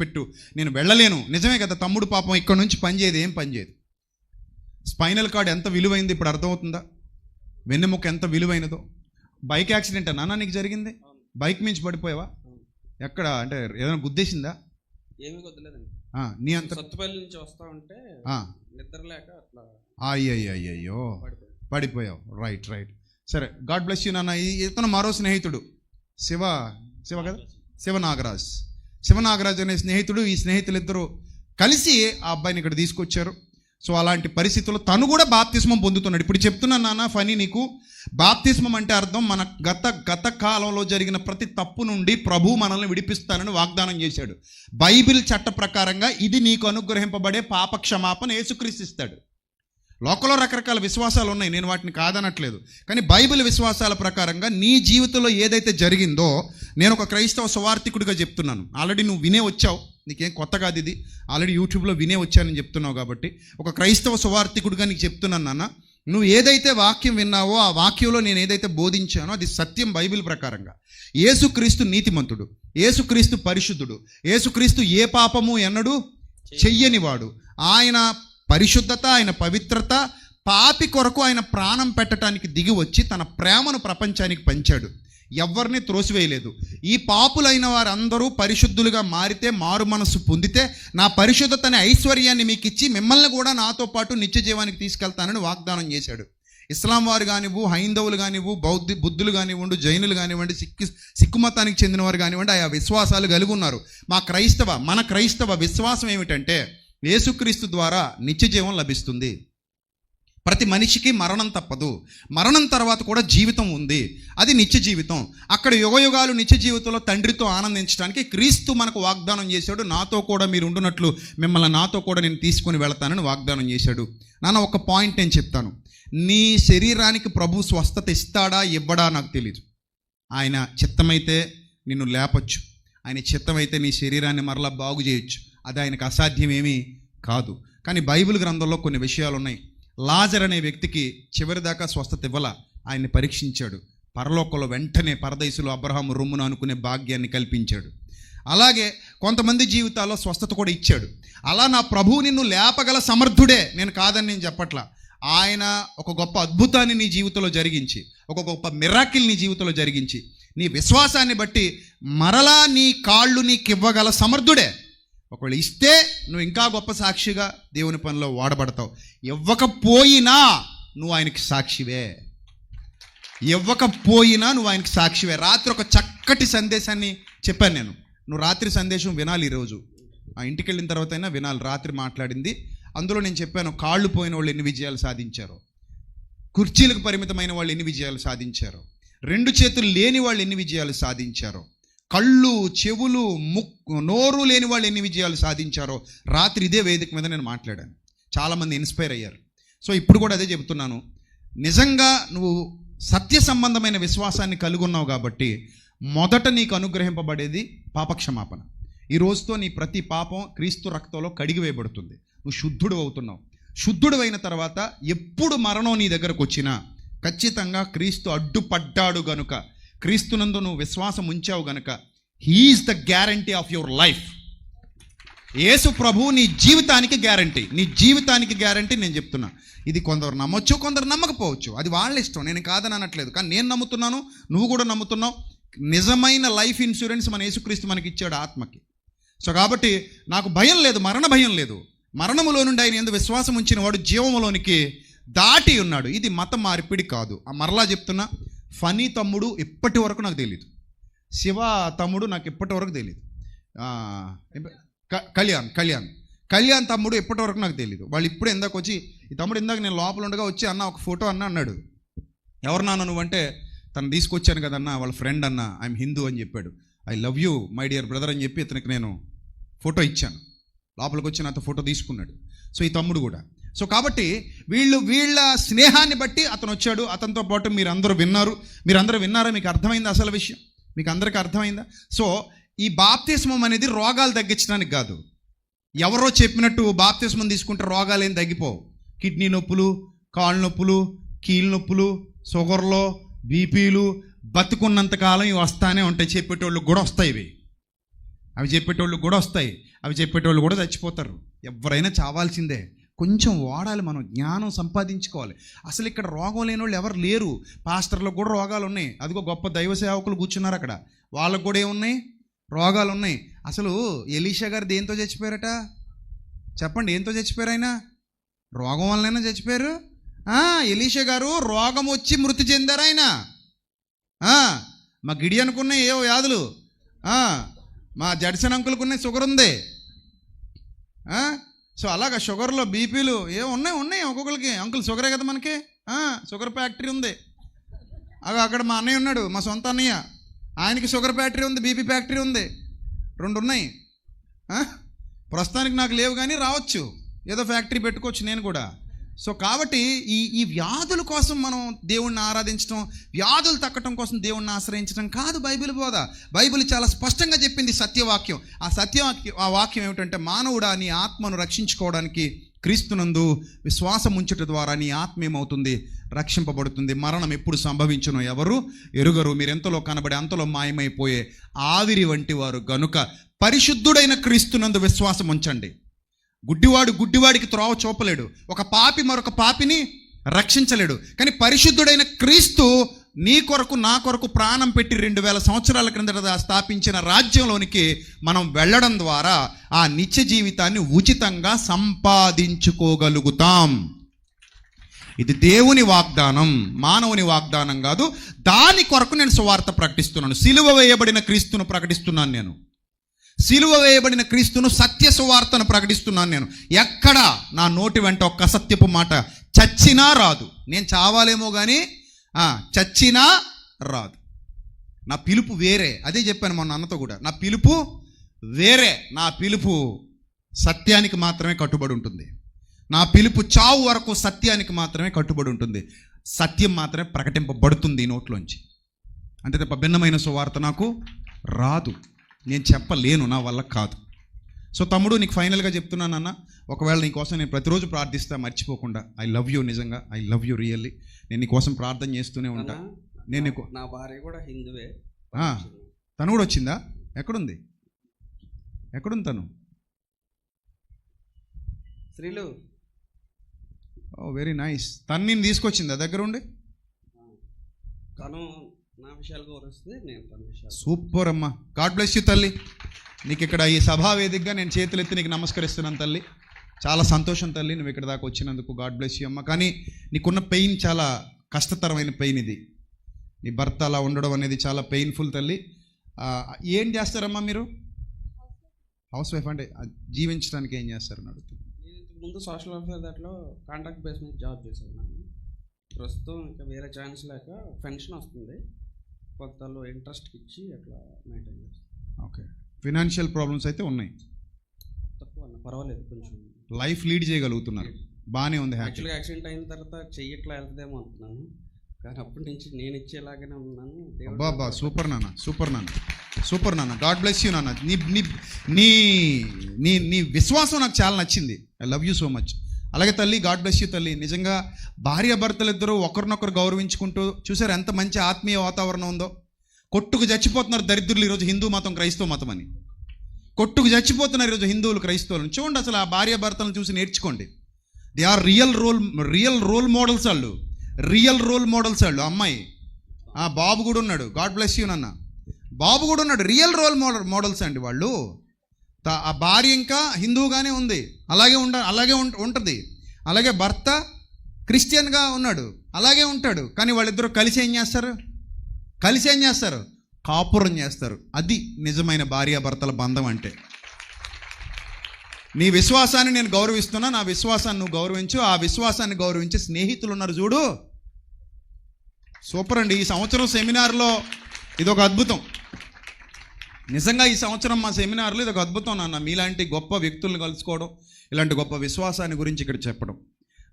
పెట్టు. నేను వెళ్ళలేను. నిజమే కదా తమ్ముడు పాపం ఇక్కడ నుంచి పనిచేయదు ఏం పనిచేయదు. స్పైనల్ కార్డ్ ఎంత విలువైంది ఇప్పుడు అర్థమవుతుందా? వెన్నెముక ఎంత విలువైనదో. బైక్ యాక్సిడెంట్ నాన్న నీకు జరిగింది? బైక్ మించి పడిపోయావా? ఎక్కడ? అంటే ఏదైనా గుద్దేసిందా? ఏమీ నీ అంత సత్తుపల్లి నుంచి వస్తా ఉంటే ఆ, నిద్ర లేక అట్లా పడిపోయింది పడిపోయావు. Right right. సరే గాడ్ బ్లెస్ యూ నాన్న. ఈ- ఇతను మరో స్నేహితుడు. శివ శివ కదా? శివ. నాగరాజ్ శివనాగరాజు అనే స్నేహితుడు ఈ స్నేహితులిద్దరూ కలిసి ఆ అబ్బాయిని ఇక్కడ తీసుకొచ్చారు. సో అలాంటి పరిస్థితుల్లో తను కూడా బాప్తిస్మం పొందుతున్నాడు. ఇప్పుడు చెప్తున్నా నాన్న ఫనీ నీకు. బాప్తిస్మం అంటే అర్థం మన గత గత కాలంలో జరిగిన ప్రతి తప్పు నుండి ప్రభు మనల్ని విడిపిస్తానని వాగ్దానం చేశాడు. బైబిల్ చట్ట ప్రకారంగా ఇది నీకు అనుగ్రహింపబడే పాప క్షమాపణ యేసుక్రీస్తు ఇస్తాడు. లోకంలో రకరకాల విశ్వాసాలు ఉన్నాయి. నేను వాటిని కాదనట్లేదు. కానీ బైబిల్ విశ్వాసాల ప్రకారంగా నీ జీవితంలో ఏదైతే జరిగిందో నేను ఒక క్రైస్తవ సువార్థికుడిగా చెప్తున్నాను. ఆల్రెడీ నువ్వు వినే వచ్చావు. నీకేం కొత్త కాదు ఇది. ఆల్రెడీ యూట్యూబ్లో వినే వచ్చానని చెప్తున్నావు కాబట్టి ఒక క్రైస్తవ సువార్థికుడిగా నీకు చెప్తున్నాను నాన్న. నువ్వు ఏదైతే వాక్యం విన్నావో ఆ వాక్యంలో నేను ఏదైతే బోధించానో అది సత్యం బైబిల్ ప్రకారంగా. ఏసుక్రీస్తు నీతిమంతుడు. ఏసుక్రీస్తు పరిశుద్ధుడు. ఏసుక్రీస్తు ఏ పాపము ఎన్నడూ చెయ్యనివాడు. ఆయన పరిశుద్ధత ఆయన పవిత్రత పాపి కొరకు ఆయన ప్రాణం పెట్టడానికి దిగి వచ్చి తన ప్రేమను ప్రపంచానికి పంచాడు. ఎవరిని త్రోసివేయలేదు. ఈ పాపులైన వారందరూ పరిశుద్ధులుగా మారితే మారు మనస్సు పొందితే నా పరిశుద్ధత అనే ఐశ్వర్యాన్ని మీకు ఇచ్చి మిమ్మల్ని కూడా నాతో పాటు నిత్య జీవానికి తీసుకెళ్తానని వాగ్దానం చేశాడు. ఇస్లాం వారు కానివ్వు హైందవులు కానివ్వు బౌద్ధ బుద్ధులు కానివ్వండి జైనులు కానివ్వండి సిక్కు సిక్కు మతానికి కానివ్వండి ఆయా విశ్వాసాలు కలిగి ఉన్నారు మా క్రైస్తవ మన క్రైస్తవ విశ్వాసం ఏమిటంటే యేసుక్రీస్తు ద్వారా నిత్య జీవం లభిస్తుంది. ప్రతి మనిషికి మరణం తప్పదు. మరణం తర్వాత కూడా జీవితం ఉంది. అది నిత్య జీవితం. అక్కడ యుగయుగాలు నిత్య జీవితంలో తండ్రితో ఆనందించడానికి క్రీస్తు మనకు వాగ్దానం చేశాడు. నాతో కూడా మీరు ఉండునట్లు మిమ్మల్ని నాతో కూడా నేను తీసుకొని వెళతానని వాగ్దానం చేశాడు. నాన్న ఒక పాయింట్ నేను చెప్తాను. నీ శరీరానికి ప్రభు స్వస్థత ఇస్తాడా? ఇవ్వడా? నాకు తెలియదు ఆయన చిత్తమైతే నిన్ను లేపచ్చు. ఆయన చిత్తమైతే నీ శరీరాన్ని మరలా బాగు చేయొచ్చు. అది ఆయనకు అసాధ్యమేమీ కాదు. కానీ బైబిల్ గ్రంథంలో కొన్ని విషయాలు ఉన్నాయి లాజర్ అనే వ్యక్తికి చివరిదాకా స్వస్థత ఇవ్వాల ఆయన్ని పరీక్షించాడు. పరలోకంలో వెంటనే పరదేశులు అబ్రహాం రొమ్మును అనుకునే భాగ్యాన్ని కల్పించాడు. అలాగే కొంతమంది జీవితాల్లో స్వస్థత కూడా ఇచ్చాడు. అలా నా ప్రభువు నిన్ను లేపగల సమర్థుడే నేను కాదని నేను చెప్పట్లా. ఆయన ఒక గొప్ప అద్భుతాన్ని నీ జీవితంలో జరిగించి ఒక గొప్ప మిరాకిల్ నీ జీవితంలో జరిగించి నీ విశ్వాసాన్ని బట్టి మరలా నీ కాళ్ళు నీకు ఇవ్వగల సమర్థుడే. ఒకవేళ ఇస్తే నువ్వు ఇంకా గొప్ప సాక్షిగా దేవుని పనిలో వాడబడతావు. ఇవ్వకపోయినా నువ్వు ఆయనకి సాక్షివే. ఇవ్వకపోయినా నువ్వు ఆయనకి సాక్షివే. రాత్రి ఒక చక్కటి సందేశాన్ని చెప్పాను నేను. నువ్వు రాత్రి సందేశం వినాలి ఈరోజు. ఆ ఇంటికి వెళ్ళిన తర్వాత అయినా వినాలి. రాత్రి మాట్లాడింది. అందులో నేను చెప్పాను కాళ్ళు పోయిన వాళ్ళు ఎన్ని విజయాలు సాధించారు? కుర్చీలకు పరిమితమైన వాళ్ళు ఎన్ని విజయాలు సాధించారో? రెండు చేతులు లేని వాళ్ళు ఎన్ని విజయాలు సాధించారు? కళ్ళు చెవులు ముక్కు నోరు లేని వాళ్ళు ఎన్ని విజయాలు సాధించారో రాత్రి ఇదే వేదిక మీద నేను మాట్లాడాను. చాలామంది ఇన్స్పైర్ అయ్యారు. సో ఇప్పుడు కూడా అదే చెబుతున్నాను. నిజంగా నువ్వు సత్య సంబంధమైన విశ్వాసాన్ని కలిగి ఉన్నావు కాబట్టి మొదట నీకు అనుగ్రహింపబడేది పాపక్షమాపణ. ఈ రోజుతో నీ ప్రతి పాపం క్రీస్తు రక్తంలో కడిగివేయబడుతుంది నువ్వు శుద్ధుడు అవుతున్నావు. శుద్ధుడు అయిన తర్వాత ఎప్పుడు మరణం నీ దగ్గరకు వచ్చినా ఖచ్చితంగా క్రీస్తు అడ్డుపడ్డాడు గనుక క్రీస్తునందు నువ్వు విశ్వాసం ఉంచావు గనక he is the guarantee of your life Yesu ప్రభు నీ జీవితానికి గ్యారంటీ నీ జీవితానికి గ్యారంటీ నేను చెప్తున్నా. ఇది కొందరు నమ్మొచ్చు కొందరు నమ్మకపోవచ్చు. అది వాళ్ళ ఇష్టం. నేను కాదని అనట్లేదు. కానీ నేను నమ్ముతున్నాను నువ్వు కూడా నమ్ముతున్నావు. నిజమైన లైఫ్ ఇన్సూరెన్స్ మన యేసుక్రీస్తు మనకి ఇచ్చాడు ఆత్మకి. సో కాబట్టి నాకు భయం లేదు మరణ భయం లేదు. మరణములో నుండి ఆయన ఎందుకు విశ్వాసం ఉంచిన వాడు జీవములోనికి దాటి ఉన్నాడు. ఇది మత మార్పిడి కాదు. ఆ మరలా చెప్తున్నా ఫనీ తమ్ముడు ఇప్పటి వరకు నాకు తెలియదు శివ తమ్ముడు నాకు ఇప్పటి వరకు తెలియదు క- కళ్యాణ్ కళ్యాణ్. కళ్యాణ్ తమ్ముడు ఇప్పటి వరకు నాకు తెలియదు వాళ్ళు ఇప్పుడు ఇందాక వచ్చి ఈ తమ్ముడు ఇందాక నేను లోపల ఉండగా వచ్చి అన్న ఒక ఫోటో అన్న అన్నాడు. ఎవరు నాన్న నువ్వంటే తను తీసుకొచ్చాను కదన్న వాళ్ళ ఫ్రెండ్ అన్న ఐఎమ్ హిందూ అని చెప్పాడు. I love you my dear brother అని చెప్పి ఇతనికి నేను ఫోటో ఇచ్చాను. లోపలికి వచ్చి నాతో ఫోటో తీసుకున్నాడు. సో ఈ తమ్ముడు కూడా సో కాబట్టి వీళ్ళు వీళ్ళ స్నేహాన్ని బట్టి అతను వచ్చాడు అతనితో పాటు మీరందరూ విన్నారు. మీరు అందరూ విన్నారా? మీకు అర్థమైందా అసలు విషయం? మీకు అందరికీ అర్థమైందా? సో ఈ బాప్తిస్మం అనేది రోగాలు తగ్గించడానికి కాదు. ఎవరో చెప్పినట్టు బాప్తిస్మం తీసుకుంటే రోగాలు ఏం తగ్గిపోవు. కిడ్నీ నొప్పులు కాళ్ళు నొప్పులు కీళ్ళ నొప్పులు షుగర్లో బీపీలు బతుకున్నంతకాలం ఇవి వస్తానే ఉంటాయి. చెప్పేటోళ్ళు కూడా వస్తాయి ఇవి. అవి చెప్పేటోళ్ళు కూడా వస్తాయి. అవి చెప్పేటోళ్ళు కూడా చచ్చిపోతారు. ఎవరైనా చావాల్సిందే. కొంచెం వాడాలి మనం జ్ఞానం సంపాదించుకోవాలి. అసలు ఇక్కడ రోగం లేని వాళ్ళు ఎవరు లేరు. పాస్టర్లకు కూడా రోగాలు ఉన్నాయి. అదిగో గొప్ప దైవ సేవకులు కూర్చున్నారు అక్కడ. వాళ్ళకు కూడా ఏమున్నాయి? రోగాలు ఉన్నాయి. అసలు ఎలీషా గారు దేంతో చచ్చిపోయారట? చెప్పండి ఏంతో చచ్చిపోయారు ఆయన? రోగం వల్లనైనా చచ్చిపోయారు? ఎలీషా గారు రోగం వచ్చి మృతి చెందారు ఆయన. మా గిడి అనుకున్న ఏ వ్యాధులు మా జడ్సన్ అంకుల్కున్న షుగర్ ఉంది. సో అలాగా షుగర్లో బీపీలు ఏ ఉన్నాయి ఉన్నాయి ఒక్కొక్కరికి అంకుల్ షుగరే కదా మనకి? షుగర్ ఫ్యాక్టరీ ఉంది. అవి అక్కడ మా అన్నయ్య ఉన్నాడు మా సొంత అన్నయ్య. ఆయనకి షుగర్ ఫ్యాక్టరీ ఉంది బీపీ ఫ్యాక్టరీ ఉంది. రెండు ఉన్నాయి ప్రస్తుతానికి నాకు లేవు కానీ రావచ్చు. ఏదో ఫ్యాక్టరీ పెట్టుకోవచ్చు నేను కూడా. సో కాబట్టి ఈ ఈ వ్యాధుల కోసం మనం దేవుణ్ణి ఆరాధించడం వ్యాధులు తక్కటం కోసం దేవుణ్ణి ఆశ్రయించడం కాదు బైబిల్ బోధ. బైబిల్ చాలా స్పష్టంగా చెప్పింది సత్యవాక్యం. ఆ సత్యవాక్యం ఆ వాక్యం ఏమిటంటే మానవుడా నీ ఆత్మను రక్షించుకోవడానికి క్రీస్తునందు విశ్వాసం ఉంచట ద్వారా నీ ఆత్మ ఏమవుతుంది? రక్షింపబడుతుంది. మరణం ఎప్పుడు సంభవించునో ఎవరు? ఎరుగరు. మీరు ఎంతలో కనబడి అంతలో మాయమైపోయే ఆవిరి వంటి వారు గనుక పరిశుద్ధుడైన క్రీస్తునందు విశ్వాసం ఉంచండి. గుడ్డివాడు గుడ్డివాడికి త్రోవ చూపలేడు. ఒక పాపి మరొక పాపిని రక్షించలేడు. కానీ పరిశుద్ధుడైన క్రీస్తు నీ కొరకు నా కొరకు ప్రాణం పెట్టి రెండు వేల సంవత్సరాల క్రిందట స్థాపించిన రాజ్యంలోనికి మనం వెళ్ళడం ద్వారా ఆ నిత్య జీవితాన్ని ఉచితంగా సంపాదించుకోగలుగుతాం. ఇది దేవుని వాగ్దానం మానవుని వాగ్దానం కాదు. దాని కొరకు నేను సువార్త ప్రకటిస్తున్నాను. సిలువ వేయబడిన క్రీస్తును ప్రకటిస్తున్నాను నేను. సిలువ వేయబడిన క్రీస్తును సత్య సువార్తను ప్రకటిస్తున్నాను నేను. ఎక్కడ నా నోటి వెంట ఒక్క సత్యపు మాట చచ్చినా రాదు. నేను చావాలేమో కానీ చచ్చినా రాదు. నా పిలుపు వేరే. అదే చెప్పాను మొన్న అన్నతో కూడా. నా పిలుపు వేరే. నా పిలుపు సత్యానికి మాత్రమే కట్టుబడి ఉంటుంది. నా పిలుపు చావు వరకు సత్యానికి మాత్రమే కట్టుబడి ఉంటుంది. సత్యం మాత్రమే ప్రకటింపబడుతుంది ఈ నోట్లోంచి. అంతే తప్ప భిన్నమైన సువార్త నాకు రాదు. నేను చెప్పలేను నా వల్ల కాదు. సో తమ్ముడు నీకు ఫైనల్గా చెప్తున్నాను అన్న ఒకవేళ నీకోసం నేను ప్రతిరోజు ప్రార్థిస్తా మర్చిపోకుండా. ఐ లవ్ యూ నిజంగా. ఐ లవ్ యూ రియల్లీ నేను నీకోసం ప్రార్థన చేస్తూనే ఉంటా. నేను నీకు నా భార్య కూడా హిందువే. తను కూడా వచ్చిందా? ఎక్కడుంది? ఎక్కడుంది తను? స్త్రీలు ఓ వెరీ నైస్ తను నేను తీసుకొచ్చిందా దగ్గర ఉండి తను నా నేను తన విషయాలు సూపర్ అమ్మా గాడ్ బ్లెస్ యూ తల్లి. నీకు ఇక్కడ ఈ సభా వేదికగా నేను చేతులెత్తి నీకు నమస్కరిస్తున్నాను తల్లి. చాలా సంతోషం తల్లి నువ్వు ఇక్కడ దాకా వచ్చినందుకు గాడ్ బ్లెస్ యూ అమ్మ. కానీ నీకున్న పెయిన్ చాలా కష్టతరమైన పెయిన్ ఇది. నీ భర్త అలా ఉండడం అనేది చాలా పెయిన్ఫుల్ తల్లి. ఏం చేస్తారమ్మా మీరు? హౌస్ వైఫ్ అంటే జీవించడానికి ఏం అడుగుతుంది నేను ముందు సోషల్ వెల్ఫేర్ దాంట్లో కాంట్రాక్ట్ బేస్ మీద జాబ్ చేశాను ప్రస్తుతం ఇంకా వేరే ఛాన్స్ లేక పెన్షన్ వస్తుంది. కొత్తలో ఇంట్రెస్ట్కి ఇచ్చి అట్లా మెయింటైన్ చేస్తాను ఓకే. ఫినాన్షియల్ ప్రాబ్లమ్స్ అయితే ఉన్నాయి. తక్కువ అన్న పర్వాలేదు కొంచెం. లైఫ్ లీడ్ చేయగలుగుతున్నారు. బాగానే ఉంది యాక్చువల్గా యాక్సిడెంట్ అయిన తర్వాత చెయ్యి ఇట్లా వెళ్తుందేమో అనుకున్నాను కానీ అప్పటి నుంచి నేను ఇచ్చేలాగానే ఉన్నాను. అబ్బా సూపర్ నాన్న సూపర్ నాన్న సూపర్ నాన్న. గాడ్ బ్లెస్ యూ నాన్న. నీ నీ నీ నీ విశ్వాసం నాకు చాలా నచ్చింది. I love you so much అలాగే తల్లి గాడ్ బ్లెస్ యూ తల్లి. నిజంగా భార్య ఒకరినొకరు గౌరవించుకుంటూ చూసారు ఎంత మంచి ఆత్మీయ వాతావరణం ఉందో? కొట్టుకు చచ్చిపోతున్నారు దరిద్రులు ఈరోజు హిందూ మతం క్రైస్తవ మతం అని. కొట్టుకు చచ్చిపోతున్నారు ఈరోజు హిందువులు క్రైస్తవులను చూడండి అసలు ఆ భార్య భర్తలను చూసి నేర్చుకోండి. They are real role real role models వాళ్ళు రియల్ రోల్ మోడల్స్ వాళ్ళు అమ్మాయి. ఆ బాబు కూడా ఉన్నాడు. గాడ్ బ్లెస్ యూ నాన్న. బాబు కూడా ఉన్నాడు. రియల్ రోల్ మోడల్ మోడల్స్ అండి వాళ్ళు. ఆ భార్య ఇంకా హిందువుగానే ఉంది. అలాగే ఉండ అలాగే ఉం- ఉంటుంది. అలాగే భర్త క్రిస్టియన్గా ఉన్నాడు. అలాగే ఉంటాడు. కానీ వాళ్ళిద్దరూ కలిసి ఏం చేస్తారు? కలిసి ఏం చేస్తారు? కాపురం చేస్తారు. అది నిజమైన భార్యాభర్తల బంధం అంటే. నీ విశ్వాసాన్ని నేను గౌరవిస్తున్నా నా విశ్వాసాన్ని నువ్వు గౌరవించు ఆ విశ్వాసాన్ని గౌరవించే స్నేహితులు ఉన్నారు చూడు. సూపర్ అండి. ఈ సంవత్సరం సెమినార్లో ఇది ఒక అద్భుతం. నిజంగా ఈ సంవత్సరం మా సెమినార్లో ఇది ఒక అద్భుతం నాన్న. మీలాంటి గొప్ప వ్యక్తులను కలుసుకోవడం ఇలాంటి గొప్ప విశ్వాసాన్ని గురించి ఇక్కడ చెప్పడం.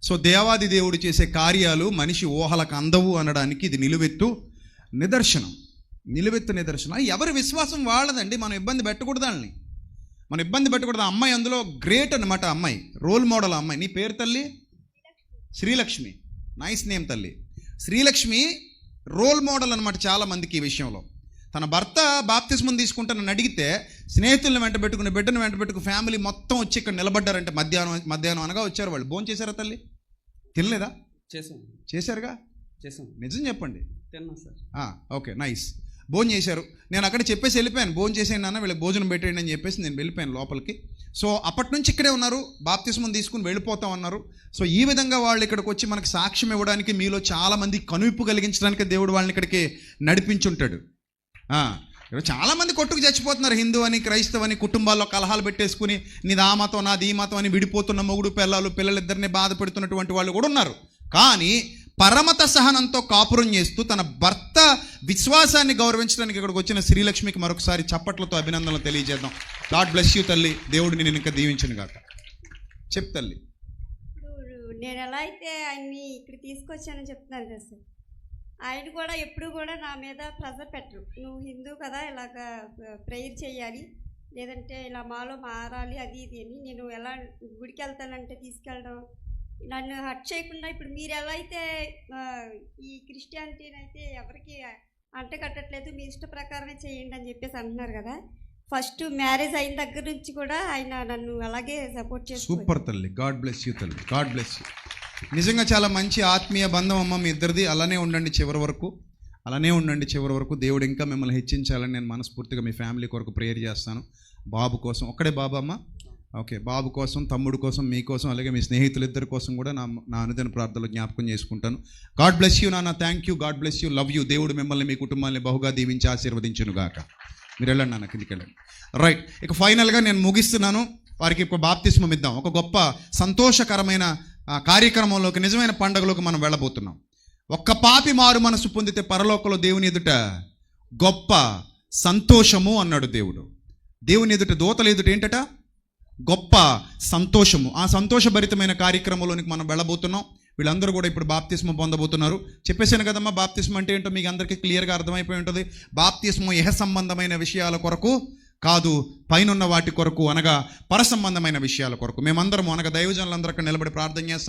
సో దేవాది దేవుడు చేసే కార్యాలు మనిషి ఊహలకు అందవు అనడానికి ఇది నిలువెత్తు నిదర్శనం. నిలువెత్తు నిదర్శనం. ఎవరి విశ్వాసం వాళ్ళదండి? మనం ఇబ్బంది పెట్టకూడదు మనం ఇబ్బంది పెట్టకూడదు. అమ్మాయి అందులో గ్రేట్ అనమాట అమ్మాయి. రోల్ మోడల్ అమ్మాయి. నీ పేరు తల్లి? శ్రీలక్ష్మి. నైస్ నేమ్ తల్లి. శ్రీలక్ష్మి రోల్ మోడల్ అనమాట చాలామందికి ఈ విషయంలో. తన భర్త బాప్తిస్మం తీసుకుంటానని అడిగితే స్నేహితులను వెంట పెట్టుకుని బిడ్డను వెంట పెట్టుకుని ఫ్యామిలీ మొత్తం వచ్చి ఇక్కడ నిలబడ్డారంటే మధ్యాహ్నం మధ్యాహ్నం అనగా వచ్చారు వాళ్ళు. భోజనం చేశారా తల్లి? తినలేదా? చేసాం చేశారుగా? చేసాం నిజం చెప్పండి. తిన్నా సార్. Okay nice. భోజనం చేశారు. నేను అక్కడ చెప్పేసి వెళ్ళిపోయాను. భోజనం చేసేయండి నాన్న వీళ్ళకి భోజనం పెట్టేయండి అని చెప్పేసి నేను వెళ్ళిపోయాను లోపలికి. సో అప్పటి నుంచి ఇక్కడే ఉన్నారు. బాప్తిస్మం తీసుకుని వెళ్ళిపోతాం అన్నారు. సో ఈ విధంగా వాళ్ళు ఇక్కడికి వచ్చి మనకి సాక్ష్యం ఇవ్వడానికి మీలో చాలా మంది కనువిప్పు కలిగించడానికి దేవుడు వాళ్ళని ఇక్కడికి నడిపించుంటాడు. చాలామంది ఇక్కడ కొట్టుకు చచ్చిపోతున్నారు. హిందూ అని క్రైస్తవ అని కుటుంబాల్లో కలహాలు పెట్టేసుకుని నీది ఆ మతం నాది ఈ మతం అని విడిపోతున్న మొగుడు పిల్లలు పిల్లలిద్దరిని బాధ పెడుతున్నటువంటి వాళ్ళు కూడా ఉన్నారు. కానీ పరమత సహనంతో కాపురం చేస్తూ తన భర్త విశ్వాసాన్ని గౌరవించడానికి ఇక్కడికి వచ్చిన శ్రీలక్ష్మికి మరొకసారి చప్పట్లతో అభినందనలు తెలియజేద్దాం. గాడ్ బ్లెస్ యూ తల్లి. దేవుడిని నేను ఇంకా దీవించను గాక. చెప్ తల్లి. నేను ఎలా అయితే ఆయన్ని ఇక్కడ తీసుకొచ్చానని చెప్తున్నాను కదా సార్. ఆయన కూడా ఎప్పుడు కూడా నా మీద ప్రెజర్ పెట్టరు. నువ్వు హిందూ కదా ఇలాగ ప్రేయర్ చేయాలి. లేదంటే ఇలా మాలో మారాలి అది ఇది అని. నేను ఎలా గుడికి వెళ్తానంటే తీసుకెళ్ళడం. నన్ను హట్ చేయకుండా ఇప్పుడు మీరు ఎలా అయితే ఈ క్రిస్టియానిటీని అయితే ఎవరికి అంటకట్టట్లేదు మీ ఇష్ట ప్రకారమే చేయండి అని చెప్పేసి అంటున్నారు కదా. ఫస్ట్ మ్యారేజ్ అయిన దగ్గర నుంచి కూడా ఆయన నన్ను అలాగే సపోర్ట్ చేస్తూ సూపర్ తల్లి. గాడ్ బ్లెస్ యూ తల్లి. God bless you. నిజంగా చాలా మంచి ఆత్మీయ బంధం అమ్మ మీ ఇద్దరిది. అలానే ఉండండి చివరి వరకు. అలానే ఉండండి చివరి వరకు. దేవుడు ఇంకా మిమ్మల్ని హెచ్చించాలని నేను మనస్ఫూర్తిగా మీ ఫ్యామిలీ కొరకు ప్రేయర్ చేస్తాను. బాబు కోసం. ఒక్కడే బాబు అమ్మ? ఓకే. బాబు కోసం తమ్ముడు కోసం మీ కోసం అలాగే మీ స్నేహితులిద్దరి కోసం కూడా నా నా అనుదిన ప్రార్థనలు జ్ఞాపకం చేసుకుంటాను. గాడ్ బ్లెస్ యూ నాన్న. Thank you. God bless you. Love you. దేవుడు మిమ్మల్ని మీ కుటుంబాన్ని బహుగా దీవించి ఆశీర్వదించును గాక. మీరు వెళ్ళండి నాన్న కిందికి వెళ్ళండి. రైట్. ఇక ఫైనల్గా నేను ముగిస్తున్నాను. వారికి ఇప్పుడు బాప్తిస్మం ఇద్దాం. ఒక గొప్ప సంతోషకరమైన ఆ, కార్యక్రమంలోకి నిజమైన పండుగలోకి మనం వెళ్ళబోతున్నాం. ఒక్క పాపి మారు మనసు పొందితే పరలోకంలో దేవుని ఎదుట గొప్ప సంతోషము అన్నాడు దేవుడు. దేవుని ఎదుట దోతలు ఎదుట ఏంటట? గొప్ప సంతోషము. ఆ సంతోషభరితమైన కార్యక్రమంలోనికి మనం వెళ్ళబోతున్నాం. వీళ్ళందరూ కూడా ఇప్పుడు బాప్తిస్మం పొందబోతున్నారు. చెప్పేశాను కదమ్మా బాప్తిస్మం అంటే ఏంటో మీకు అందరికీ క్లియర్గా అర్థమైపోయి ఉంటుంది. బాప్తిస్మం యహ సంబంధమైన విషయాల కొరకు కాదు పైనున్న వాటి కొరకు అనగా పరసంబంధమైన విషయాల కొరకు. మేమందరం అనగా దైవజనులందరూ అక్కడ నిలబడి ప్రార్థన చేస్తాం.